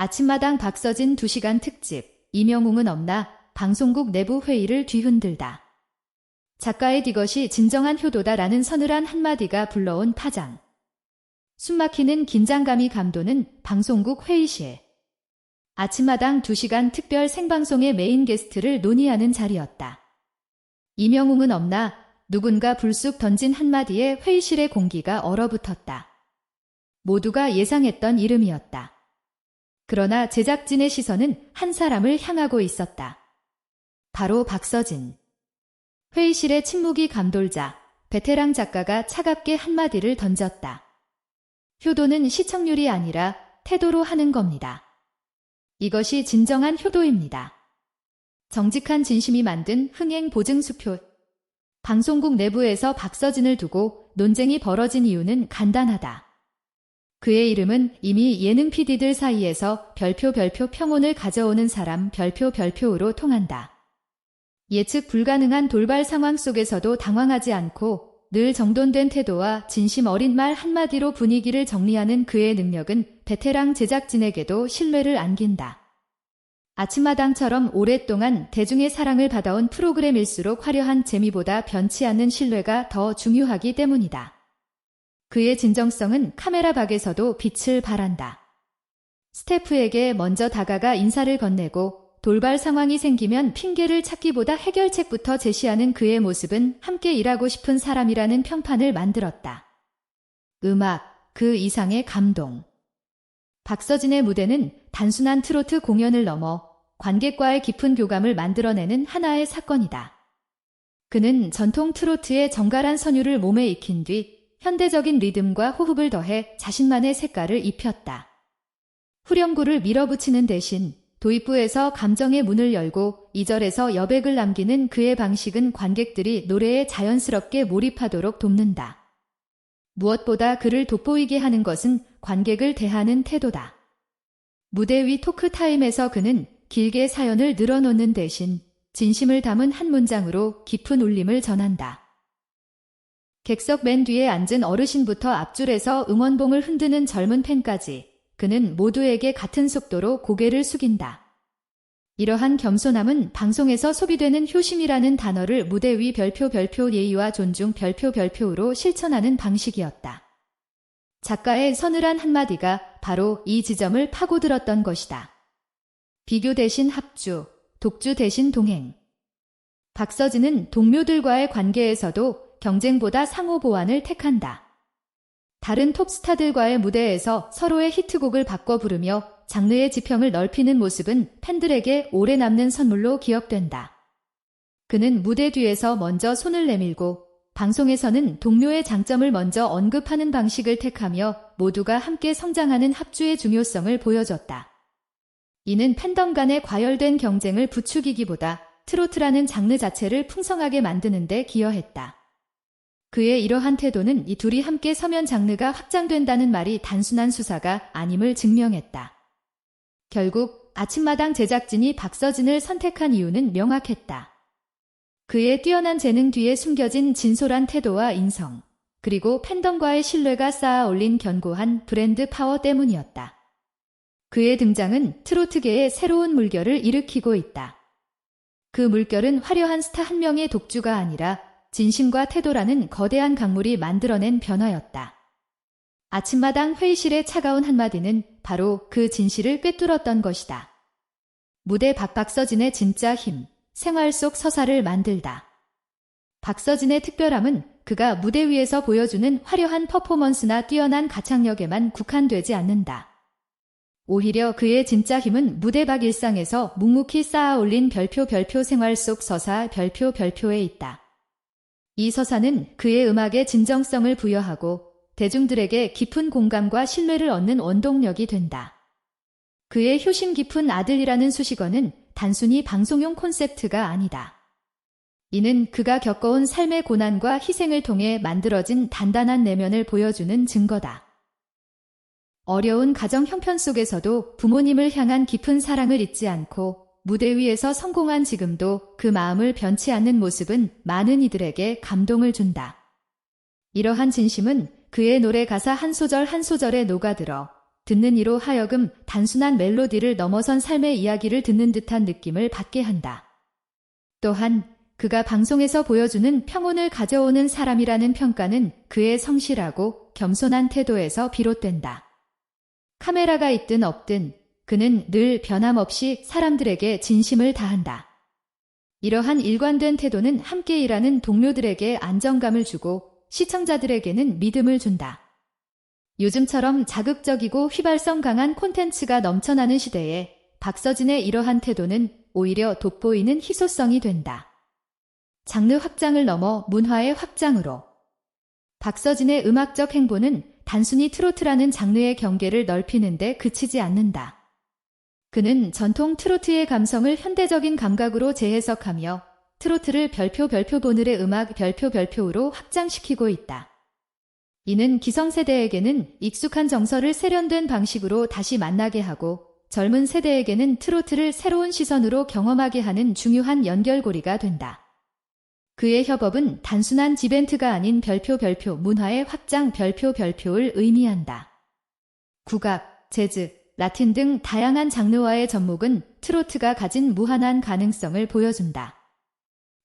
아침마당 박서진 2시간 특집 이명웅은 없나 방송국 내부 회의를 뒤흔들다. 작가의 이것이 진정한 효도다라는 서늘한 한마디가 불러온 파장. 숨막히는 긴장감이 감도는 방송국 회의실. 아침마당 2시간 특별 생방송의 메인 게스트를 논의하는 자리였다. 이명웅은 없나 누군가 불쑥 던진 한마디에 회의실의 공기가 얼어붙었다. 모두가 예상했던 이름이었다. 그러나 제작진의 시선은 한 사람을 향하고 있었다. 바로 박서진. 회의실의 침묵이 감돌자 베테랑 작가가 차갑게 한마디를 던졌다. 효도는 시청률이 아니라 태도로 하는 겁니다. 이것이 진정한 효도입니다. 정직한 진심이 만든 흥행 보증 수표. 방송국 내부에서 박서진을 두고 논쟁이 벌어진 이유는 간단하다. 그의 이름은 이미 예능 PD들 사이에서 별표 별표 평온을 가져오는 사람 별표 별표로 통한다. 예측 불가능한 돌발 상황 속에서도 당황하지 않고 늘 정돈된 태도와 진심 어린 말 한마디로 분위기를 정리하는 그의 능력은 베테랑 제작진에게도 신뢰를 안긴다. 아침마당처럼 오랫동안 대중의 사랑을 받아온 프로그램일수록 화려한 재미보다 변치 않는 신뢰가 더 중요하기 때문이다. 그의 진정성은 카메라 밖에서도 빛을 발한다. 스태프에게 먼저 다가가 인사를 건네고 돌발 상황이 생기면 핑계를 찾기보다 해결책부터 제시하는 그의 모습은 함께 일하고 싶은 사람이라는 평판을 만들었다. 음악, 그 이상의 감동. 박서진의 무대는 단순한 트로트 공연을 넘어 관객과의 깊은 교감을 만들어내는 하나의 사건이다. 그는 전통 트로트의 정갈한 선율을 몸에 익힌 뒤 현대적인 리듬과 호흡을 더해 자신만의 색깔을 입혔다. 후렴구를 밀어붙이는 대신 도입부에서 감정의 문을 열고 2절에서 여백을 남기는 그의 방식은 관객들이 노래에 자연스럽게 몰입하도록 돕는다. 무엇보다 그를 돋보이게 하는 것은 관객을 대하는 태도다. 무대 위 토크 타임에서 그는 길게 사연을 늘어놓는 대신 진심을 담은 한 문장으로 깊은 울림을 전한다. 객석 맨 뒤에 앉은 어르신부터 앞줄에서 응원봉을 흔드는 젊은 팬까지 그는 모두에게 같은 속도로 고개를 숙인다. 이러한 겸손함은 방송에서 소비되는 효심이라는 단어를 무대 위 별표 별표 예의와 존중 별표 별표로 실천하는 방식이었다. 작가의 서늘한 한마디가 바로 이 지점을 파고들었던 것이다. 비교 대신 합주, 독주 대신 동행. 박서진은 동료들과의 관계에서도 경쟁보다 상호 보완을 택한다. 다른 톱스타들과의 무대에서 서로의 히트곡을 바꿔 부르며 장르의 지평을 넓히는 모습은 팬들에게 오래 남는 선물로 기억된다. 그는 무대 뒤에서 먼저 손을 내밀고 방송에서는 동료의 장점을 먼저 언급하는 방식을 택하며 모두가 함께 성장하는 합주의 중요성을 보여줬다. 이는 팬덤 간의 과열된 경쟁을 부추기기보다 트로트라는 장르 자체를 풍성하게 만드는 데 기여했다. 그의 이러한 태도는 이 둘이 함께 서면 장르가 확장된다는 말이 단순한 수사가 아님을 증명했다. 결국 아침마당 제작진이 박서진을 선택한 이유는 명확했다. 그의 뛰어난 재능 뒤에 숨겨진 진솔한 태도와 인성, 그리고 팬덤과의 신뢰가 쌓아 올린 견고한 브랜드 파워 때문이었다. 그의 등장은 트로트계의 새로운 물결을 일으키고 있다. 그 물결은 화려한 스타 한 명의 독주가 아니라 진심과 태도라는 거대한 강물이 만들어낸 변화였다. 아침마당 회의실의 차가운 한마디는 바로 그 진실을 꿰뚫었던 것이다. 무대 박박서진의 진짜 힘, 생활 속 서사를 만들다. 박서진의 특별함은 그가 무대 위에서 보여주는 화려한 퍼포먼스나 뛰어난 가창력에만 국한되지 않는다. 오히려 그의 진짜 힘은 무대 밖 일상에서 묵묵히 쌓아 올린 별표 별표 생활 속 서사 별표 별표에 있다. 이 서사는 그의 음악에 진정성을 부여하고 대중들에게 깊은 공감과 신뢰를 얻는 원동력이 된다. 그의 효심 깊은 아들이라는 수식어는 단순히 방송용 콘셉트가 아니다. 이는 그가 겪어온 삶의 고난과 희생을 통해 만들어진 단단한 내면을 보여주는 증거다. 어려운 가정 형편 속에서도 부모님을 향한 깊은 사랑을 잊지 않고 무대 위에서 성공한 지금도 그 마음을 변치 않는 모습은 많은 이들에게 감동을 준다. 이러한 진심은 그의 노래 가사 한 소절 한 소절에 녹아들어 듣는 이로 하여금 단순한 멜로디를 넘어선 삶의 이야기를 듣는 듯한 느낌을 받게 한다. 또한 그가 방송에서 보여주는 평온을 가져오는 사람이라는 평가는 그의 성실하고 겸손한 태도에서 비롯된다. 카메라가 있든 없든 그는 늘 변함없이 사람들에게 진심을 다한다. 이러한 일관된 태도는 함께 일하는 동료들에게 안정감을 주고 시청자들에게는 믿음을 준다. 요즘처럼 자극적이고 휘발성 강한 콘텐츠가 넘쳐나는 시대에 박서진의 이러한 태도는 오히려 돋보이는 희소성이 된다. 장르 확장을 넘어 문화의 확장으로 박서진의 음악적 행보는 단순히 트로트라는 장르의 경계를 넓히는데 그치지 않는다. 그는 전통 트로트의 감성을 현대적인 감각으로 재해석하며 트로트를 별표 별표 보늘의 음악 별표 별표로 확장시키고 있다. 이는 기성세대에게는 익숙한 정서를 세련된 방식으로 다시 만나게 하고 젊은 세대에게는 트로트를 새로운 시선으로 경험하게 하는 중요한 연결고리가 된다. 그의 협업은 단순한 지벤트가 아닌 별표 별표 문화의 확장 별표 별표를 의미한다. 국악, 재즈, 라틴 등 다양한 장르와의 접목은 트로트가 가진 무한한 가능성을 보여준다.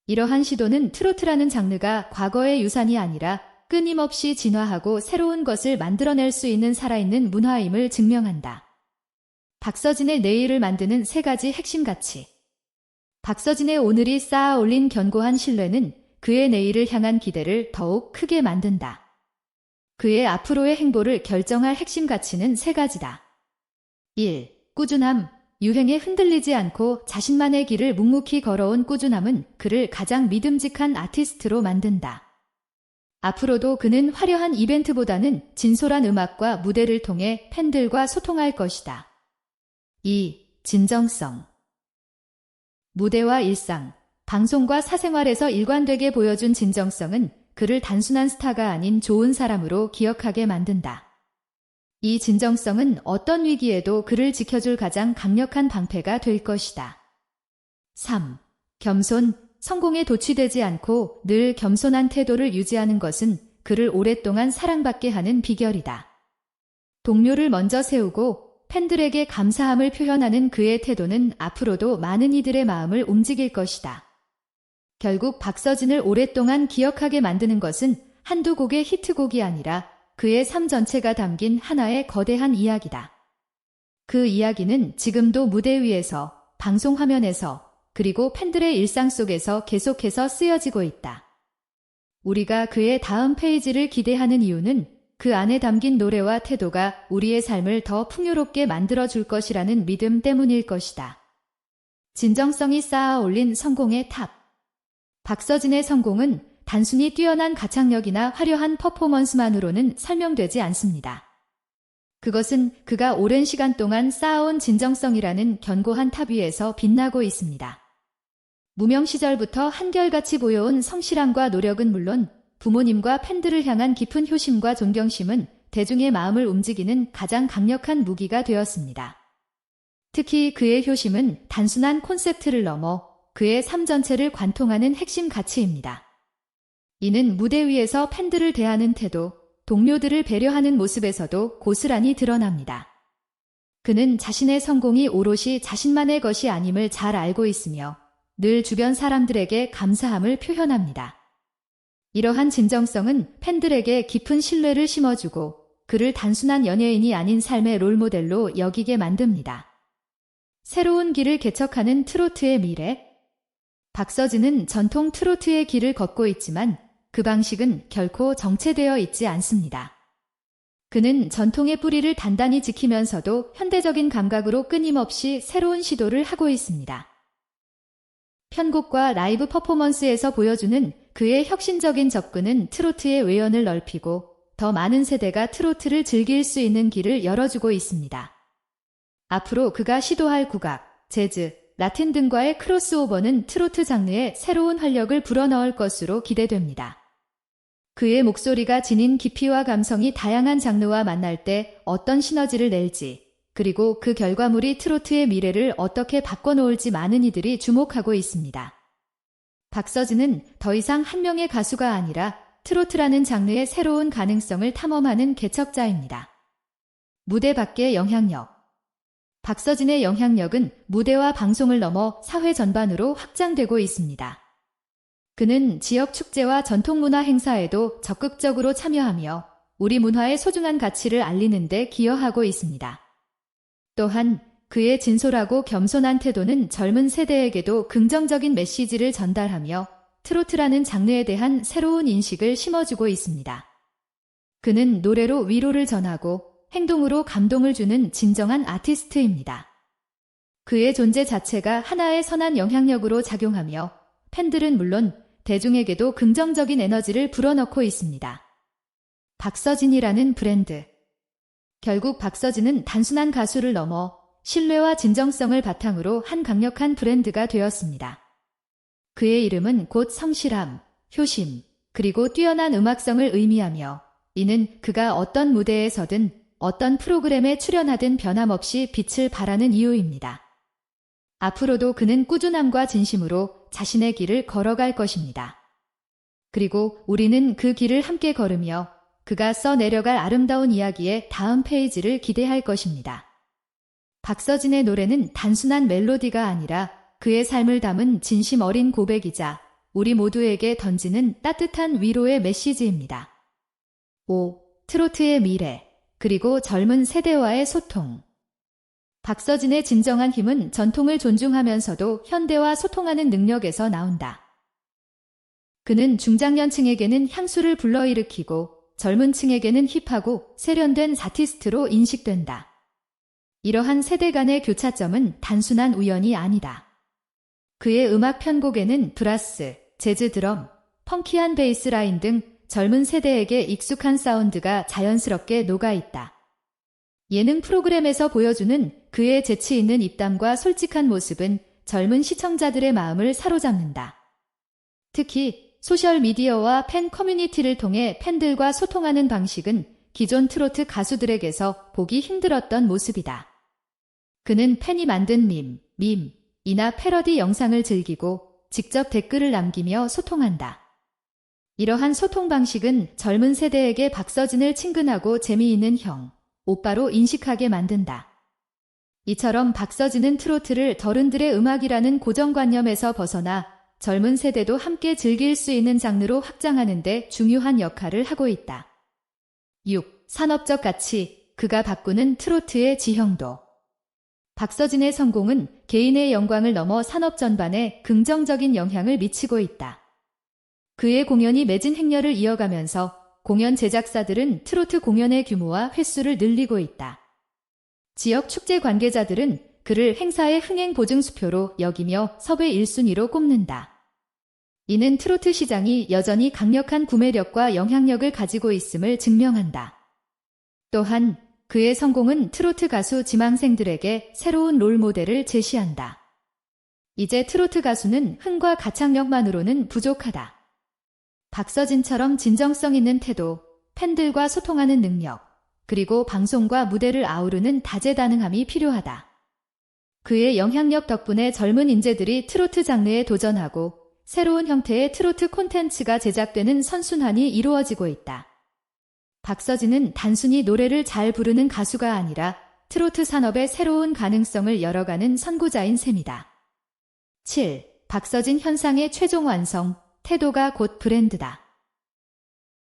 이러한 시도는 트로트라는 장르가 과거의 유산이 아니라 끊임없이 진화하고 새로운 것을 만들어낼 수 있는 살아있는 문화임을 증명한다. 박서진의 내일을 만드는 세 가지 핵심 가치. 박서진의 오늘이 쌓아 올린 견고한 신뢰는 그의 내일을 향한 기대를 더욱 크게 만든다. 그의 앞으로의 행보를 결정할 핵심 가치는 세 가지다. 1. 꾸준함. 유행에 흔들리지 않고 자신만의 길을 묵묵히 걸어온 꾸준함은 그를 가장 믿음직한 아티스트로 만든다. 앞으로도 그는 화려한 이벤트보다는 진솔한 음악과 무대를 통해 팬들과 소통할 것이다. 2. 진정성. 무대와 일상, 방송과 사생활에서 일관되게 보여준 진정성은 그를 단순한 스타가 아닌 좋은 사람으로 기억하게 만든다. 이 진정성은 어떤 위기에도 그를 지켜줄 가장 강력한 방패가 될 것이다. 3. 겸손, 성공에 도취되지 않고 늘 겸손한 태도를 유지하는 것은 그를 오랫동안 사랑받게 하는 비결이다. 동료를 먼저 세우고 팬들에게 감사함을 표현하는 그의 태도는 앞으로도 많은 이들의 마음을 움직일 것이다. 결국 박서진을 오랫동안 기억하게 만드는 것은 한두 곡의 히트곡이 아니라 그의 삶 전체가 담긴 하나의 거대한 이야기다. 그 이야기는 지금도 무대 위에서, 방송 화면에서, 그리고 팬들의 일상 속에서 계속해서 쓰여지고 있다. 우리가 그의 다음 페이지를 기대하는 이유는 그 안에 담긴 노래와 태도가 우리의 삶을 더 풍요롭게 만들어 줄 것이라는 믿음 때문일 것이다. 진정성이 쌓아 올린 성공의 탑. 박서진의 성공은 단순히 뛰어난 가창력이나 화려한 퍼포먼스만으로는 설명되지 않습니다. 그것은 그가 오랜 시간 동안 쌓아온 진정성이라는 견고한 탑 위에서 빛나고 있습니다. 무명 시절부터 한결같이 보여온 성실함과 노력은 물론 부모님과 팬들을 향한 깊은 효심과 존경심은 대중의 마음을 움직이는 가장 강력한 무기가 되었습니다. 특히 그의 효심은 단순한 콘셉트를 넘어 그의 삶 전체를 관통하는 핵심 가치입니다. 이는 무대 위에서 팬들을 대하는 태도, 동료들을 배려하는 모습에서도 고스란히 드러납니다. 그는 자신의 성공이 오롯이 자신만의 것이 아님을 잘 알고 있으며 늘 주변 사람들에게 감사함을 표현합니다. 이러한 진정성은 팬들에게 깊은 신뢰를 심어주고 그를 단순한 연예인이 아닌 삶의 롤모델로 여기게 만듭니다. 새로운 길을 개척하는 트로트의 미래 박서진은 전통 트로트의 길을 걷고 있지만 그 방식은 결코 정체되어 있지 않습니다. 그는 전통의 뿌리를 단단히 지키면서도 현대적인 감각으로 끊임없이 새로운 시도를 하고 있습니다. 편곡과 라이브 퍼포먼스에서 보여주는 그의 혁신적인 접근은 트로트의 외연을 넓히고 더 많은 세대가 트로트를 즐길 수 있는 길을 열어주고 있습니다. 앞으로 그가 시도할 국악, 재즈, 라틴 등과의 크로스오버는 트로트 장르에 새로운 활력을 불어넣을 것으로 기대됩니다. 그의 목소리가 지닌 깊이와 감성이 다양한 장르와 만날 때 어떤 시너지를 낼지, 그리고 그 결과물이 트로트의 미래를 어떻게 바꿔놓을지 많은 이들이 주목하고 있습니다. 박서진은 더 이상 한 명의 가수가 아니라 트로트라는 장르의 새로운 가능성을 탐험하는 개척자입니다. 무대 밖의 영향력. 박서진의 영향력은 무대와 방송을 넘어 사회 전반으로 확장되고 있습니다. 그는 지역 축제와 전통문화 행사에도 적극적으로 참여하며 우리 문화의 소중한 가치를 알리는 데 기여하고 있습니다. 또한 그의 진솔하고 겸손한 태도는 젊은 세대에게도 긍정적인 메시지를 전달하며 트로트라는 장르에 대한 새로운 인식을 심어주고 있습니다. 그는 노래로 위로를 전하고 행동으로 감동을 주는 진정한 아티스트입니다. 그의 존재 자체가 하나의 선한 영향력으로 작용하며 팬들은 물론 대중에게도 긍정적인 에너지를 불어넣고 있습니다. 박서진이라는 브랜드. 결국 박서진은 단순한 가수를 넘어 신뢰와 진정성을 바탕으로 한 강력한 브랜드가 되었습니다. 그의 이름은 곧 성실함, 효심, 그리고 뛰어난 음악성을 의미하며 이는 그가 어떤 무대에 서든 어떤 프로그램에 출연하든 변함없이 빛을 발하는 이유입니다. 앞으로도 그는 꾸준함과 진심으로 자신의 길을 걸어갈 것입니다. 그리고 우리는 그 길을 함께 걸으며 그가 써 내려갈 아름다운 이야기의 다음 페이지를 기대할 것입니다. 박서진의 노래는 단순한 멜로디가 아니라 그의 삶을 담은 진심 어린 고백이자 우리 모두에게 던지는 따뜻한 위로의 메시지입니다. 5. 트로트의 미래, 그리고 젊은 세대와의 소통. 박서진의 진정한 힘은 전통을 존중하면서도 현대와 소통하는 능력에서 나온다. 그는 중장년층에게는 향수를 불러일으키고 젊은 층에게는 힙하고 세련된 사티스트로 인식된다. 이러한 세대 간의 교차점은 단순한 우연이 아니다. 그의 음악 편곡에는 브라스, 재즈 드럼, 펑키한 베이스 라인 등 젊은 세대에게 익숙한 사운드가 자연스럽게 녹아 있다. 예능 프로그램에서 보여주는 그의 재치 있는 입담과 솔직한 모습은 젊은 시청자들의 마음을 사로잡는다. 특히 소셜미디어와 팬 커뮤니티를 통해 팬들과 소통하는 방식은 기존 트로트 가수들에게서 보기 힘들었던 모습이다. 그는 팬이 만든 밈, 밈, 이나 패러디 영상을 즐기고 직접 댓글을 남기며 소통한다. 이러한 소통 방식은 젊은 세대에게 박서진을 친근하고 재미있는 형, 오빠로 인식하게 만든다. 이처럼 박서진은 트로트를 어른들의 음악이라는 고정관념에서 벗어나 젊은 세대도 함께 즐길 수 있는 장르로 확장하는데 중요한 역할을 하고 있다. 6. 산업적 가치, 그가 바꾸는 트로트의 지형도. 박서진의 성공은 개인의 영광을 넘어 산업 전반에 긍정적인 영향을 미치고 있다. 그의 공연이 매진 행렬을 이어가면서 공연 제작사들은 트로트 공연의 규모와 횟수를 늘리고 있다. 지역 축제 관계자들은 그를 행사의 흥행 보증수표로 여기며 섭외 1순위로 꼽는다. 이는 트로트 시장이 여전히 강력한 구매력과 영향력을 가지고 있음을 증명한다. 또한 그의 성공은 트로트 가수 지망생들에게 새로운 롤 모델을 제시한다. 이제 트로트 가수는 흥과 가창력만으로는 부족하다. 박서진처럼 진정성 있는 태도, 팬들과 소통하는 능력, 그리고 방송과 무대를 아우르는 다재다능함이 필요하다. 그의 영향력 덕분에 젊은 인재들이 트로트 장르에 도전하고 새로운 형태의 트로트 콘텐츠가 제작되는 선순환이 이루어지고 있다. 박서진은 단순히 노래를 잘 부르는 가수가 아니라 트로트 산업의 새로운 가능성을 열어가는 선구자인 셈이다. 7. 박서진 현상의 최종 완성, 태도가 곧 브랜드다.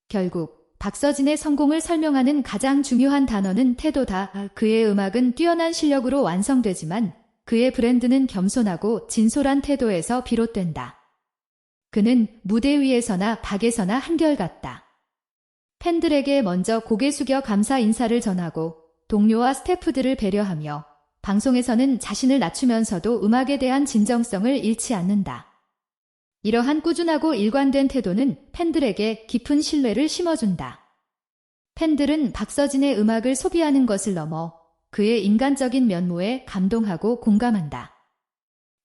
결국 박서진의 성공을 설명하는 가장 중요한 단어는 태도다. 그의 음악은 뛰어난 실력으로 완성되지만 그의 브랜드는 겸손하고 진솔한 태도에서 비롯된다. 그는 무대 위에서나 밖에서나 한결같다. 팬들에게 먼저 고개 숙여 감사 인사를 전하고 동료와 스태프들을 배려하며 방송에서는 자신을 낮추면서도 음악에 대한 진정성을 잃지 않는다. 이러한 꾸준하고 일관된 태도는 팬들에게 깊은 신뢰를 심어준다. 팬들은 박서진의 음악을 소비하는 것을 넘어 그의 인간적인 면모에 감동하고 공감한다.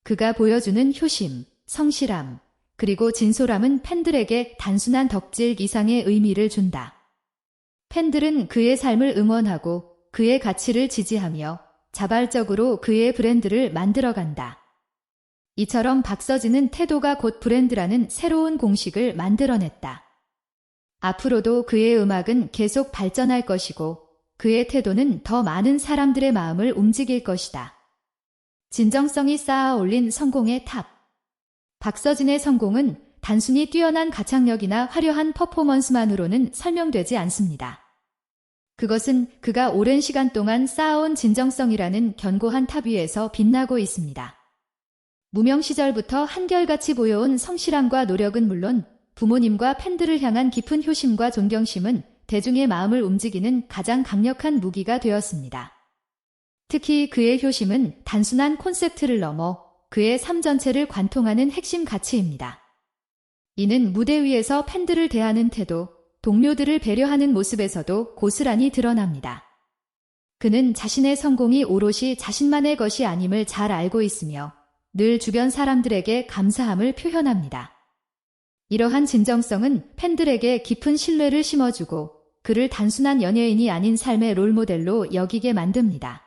그가 보여주는 효심, 성실함, 그리고 진솔함은 팬들에게 단순한 덕질 이상의 의미를 준다. 팬들은 그의 삶을 응원하고 그의 가치를 지지하며 자발적으로 그의 브랜드를 만들어간다. 이처럼 박서진은 태도가 곧 브랜드라는 새로운 공식을 만들어냈다. 앞으로도 그의 음악은 계속 발전할 것이고 그의 태도는 더 많은 사람들의 마음을 움직일 것이다. 진정성이 쌓아 올린 성공의 탑. 박서진의 성공은 단순히 뛰어난 가창력이나 화려한 퍼포먼스만으로는 설명되지 않습니다. 그것은 그가 오랜 시간 동안 쌓아온 진정성이라는 견고한 탑 위에서 빛나고 있습니다. 무명 시절부터 한결같이 보여온 성실함과 노력은 물론 부모님과 팬들을 향한 깊은 효심과 존경심은 대중의 마음을 움직이는 가장 강력한 무기가 되었습니다. 특히 그의 효심은 단순한 콘셉트를 넘어 그의 삶 전체를 관통하는 핵심 가치입니다. 이는 무대 위에서 팬들을 대하는 태도, 동료들을 배려하는 모습에서도 고스란히 드러납니다. 그는 자신의 성공이 오롯이 자신만의 것이 아님을 잘 알고 있으며 늘 주변 사람들에게 감사함을 표현합니다. 이러한 진정성은 팬들에게 깊은 신뢰를 심어주고 그를 단순한 연예인이 아닌 삶의 롤모델로 여기게 만듭니다.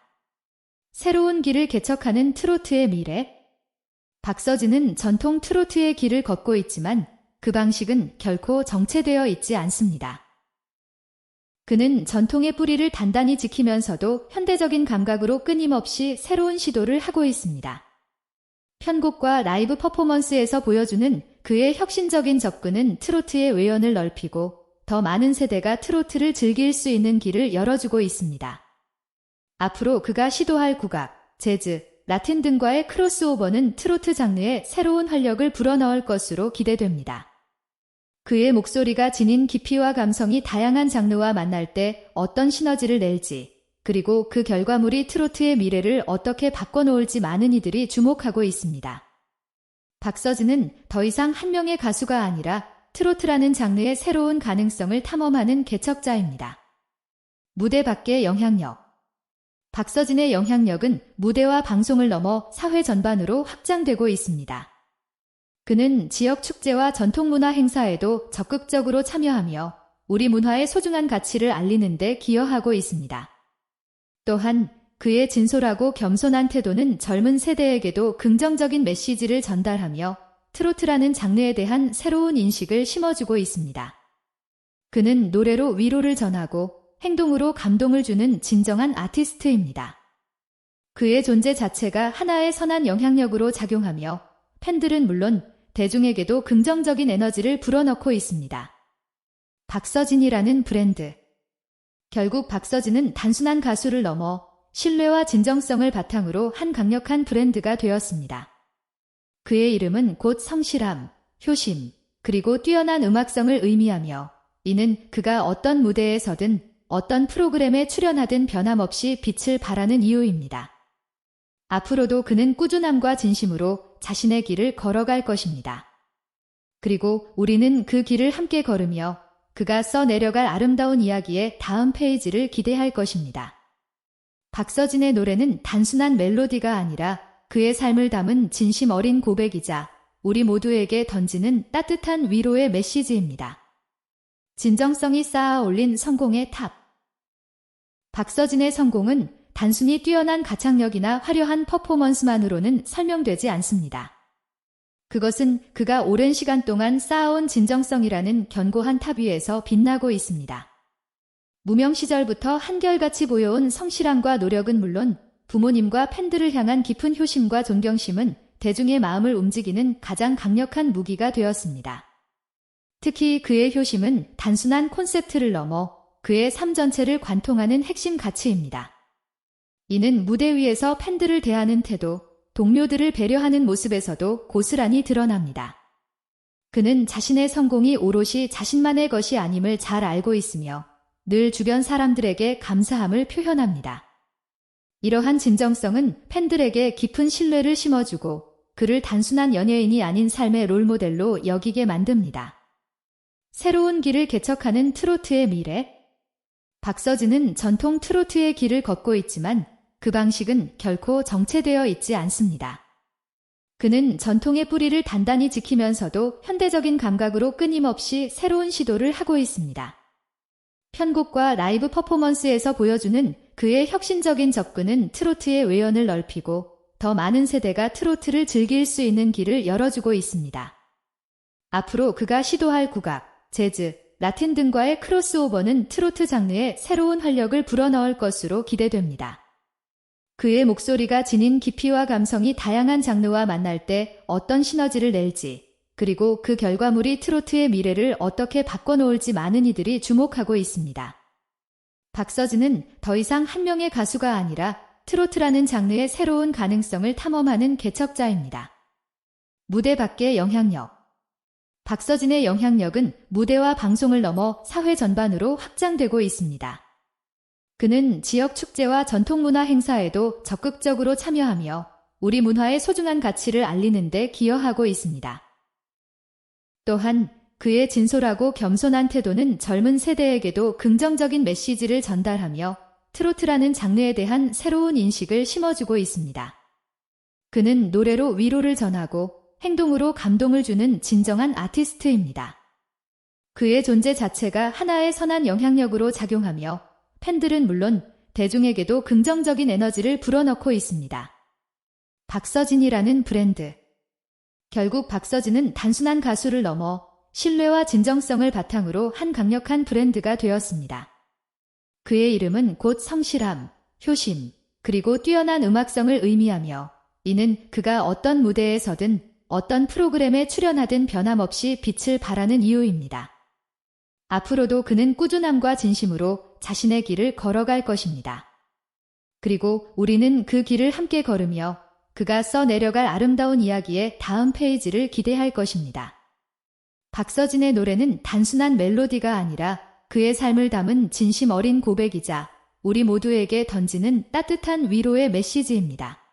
새로운 길을 개척하는 트로트의 미래 박서진은 전통 트로트의 길을 걷고 있지만 그 방식은 결코 정체되어 있지 않습니다. 그는 전통의 뿌리를 단단히 지키면서도 현대적인 감각으로 끊임없이 새로운 시도를 하고 있습니다. 편곡과 라이브 퍼포먼스에서 보여주는 그의 혁신적인 접근은 트로트의 외연을 넓히고 더 많은 세대가 트로트를 즐길 수 있는 길을 열어주고 있습니다. 앞으로 그가 시도할 국악, 재즈, 라틴 등과의 크로스오버는 트로트 장르에 새로운 활력을 불어넣을 것으로 기대됩니다. 그의 목소리가 지닌 깊이와 감성이 다양한 장르와 만날 때 어떤 시너지를 낼지, 그리고 그 결과물이 트로트의 미래를 어떻게 바꿔놓을지 많은 이들이 주목하고 있습니다. 박서진은 더 이상 한 명의 가수가 아니라 트로트라는 장르의 새로운 가능성을 탐험하는 개척자입니다. 무대 밖의 영향력 박서진의 영향력은 무대와 방송을 넘어 사회 전반으로 확장되고 있습니다. 그는 지역 축제와 전통문화 행사에도 적극적으로 참여하며 우리 문화의 소중한 가치를 알리는 데 기여하고 있습니다. 또한 그의 진솔하고 겸손한 태도는 젊은 세대에게도 긍정적인 메시지를 전달하며 트로트라는 장르에 대한 새로운 인식을 심어주고 있습니다. 그는 노래로 위로를 전하고 행동으로 감동을 주는 진정한 아티스트입니다. 그의 존재 자체가 하나의 선한 영향력으로 작용하며 팬들은 물론 대중에게도 긍정적인 에너지를 불어넣고 있습니다. 박서진이라는 브랜드. 결국 박서진은 단순한 가수를 넘어 신뢰와 진정성을 바탕으로 한 강력한 브랜드가 되었습니다. 그의 이름은 곧 성실함, 효심, 그리고 뛰어난 음악성을 의미하며 이는 그가 어떤 무대에 서든 어떤 프로그램에 출연하든 변함없이 빛을 발하는 이유입니다. 앞으로도 그는 꾸준함과 진심으로 자신의 길을 걸어갈 것입니다. 그리고 우리는 그 길을 함께 걸으며 그가 써 내려갈 아름다운 이야기의 다음 페이지를 기대할 것입니다. 박서진의 노래는 단순한 멜로디가 아니라 그의 삶을 담은 진심 어린 고백이자 우리 모두에게 던지는 따뜻한 위로의 메시지입니다. 진정성이 쌓아 올린 성공의 탑. 박서진의 성공은 단순히 뛰어난 가창력이나 화려한 퍼포먼스만으로는 설명되지 않습니다. 그것은 그가 오랜 시간 동안 쌓아온 진정성이라는 견고한 탑 위에서 빛나고 있습니다. 무명 시절부터 한결같이 보여온 성실함과 노력은 물론 부모님과 팬들을 향한 깊은 효심과 존경심은 대중의 마음을 움직이는 가장 강력한 무기가 되었습니다. 특히 그의 효심은 단순한 콘셉트를 넘어 그의 삶 전체를 관통하는 핵심 가치입니다. 이는 무대 위에서 팬들을 대하는 태도, 동료들을 배려하는 모습에서도 고스란히 드러납니다. 그는 자신의 성공이 오롯이 자신만의 것이 아님을 잘 알고 있으며 늘 주변 사람들에게 감사함을 표현합니다. 이러한 진정성은 팬들에게 깊은 신뢰를 심어주고 그를 단순한 연예인이 아닌 삶의 롤모델로 여기게 만듭니다. 새로운 길을 개척하는 트로트의 미래 박서진은 전통 트로트의 길을 걷고 있지만 그 방식은 결코 정체되어 있지 않습니다. 그는 전통의 뿌리를 단단히 지키면서도 현대적인 감각으로 끊임없이 새로운 시도를 하고 있습니다. 편곡과 라이브 퍼포먼스에서 보여주는 그의 혁신적인 접근은 트로트의 외연을 넓히고 더 많은 세대가 트로트를 즐길 수 있는 길을 열어주고 있습니다. 앞으로 그가 시도할 국악, 재즈, 라틴 등과의 크로스오버는 트로트 장르에 새로운 활력을 불어넣을 것으로 기대됩니다. 그의 목소리가 지닌 깊이와 감성이 다양한 장르와 만날 때 어떤 시너지를 낼지, 그리고 그 결과물이 트로트의 미래를 어떻게 바꿔놓을지 많은 이들이 주목하고 있습니다. 박서진은 더 이상 한 명의 가수가 아니라 트로트라는 장르의 새로운 가능성을 탐험하는 개척자입니다. 무대 밖의 영향력 박서진의 영향력은 무대와 방송을 넘어 사회 전반으로 확장되고 있습니다. 그는 지역 축제와 전통문화 행사에도 적극적으로 참여하며 우리 문화의 소중한 가치를 알리는 데 기여하고 있습니다. 또한 그의 진솔하고 겸손한 태도는 젊은 세대에게도 긍정적인 메시지를 전달하며 트로트라는 장르에 대한 새로운 인식을 심어주고 있습니다. 그는 노래로 위로를 전하고 행동으로 감동을 주는 진정한 아티스트입니다. 그의 존재 자체가 하나의 선한 영향력으로 작용하며 팬들은 물론 대중에게도 긍정적인 에너지를 불어넣고 있습니다. 박서진이라는 브랜드. 결국 박서진은 단순한 가수를 넘어 신뢰와 진정성을 바탕으로 한 강력한 브랜드가 되었습니다. 그의 이름은 곧 성실함, 효심, 그리고 뛰어난 음악성을 의미하며 이는 그가 어떤 무대에 서든 어떤 프로그램에 출연하든 변함없이 빛을 발하는 이유입니다. 앞으로도 그는 꾸준함과 진심으로 자신의 길을 걸어갈 것입니다. 그리고 우리는 그 길을 함께 걸으며 그가 써 내려갈 아름다운 이야기의 다음 페이지를 기대할 것입니다. 박서진의 노래는 단순한 멜로디가 아니라 그의 삶을 담은 진심 어린 고백이자 우리 모두에게 던지는 따뜻한 위로의 메시지입니다.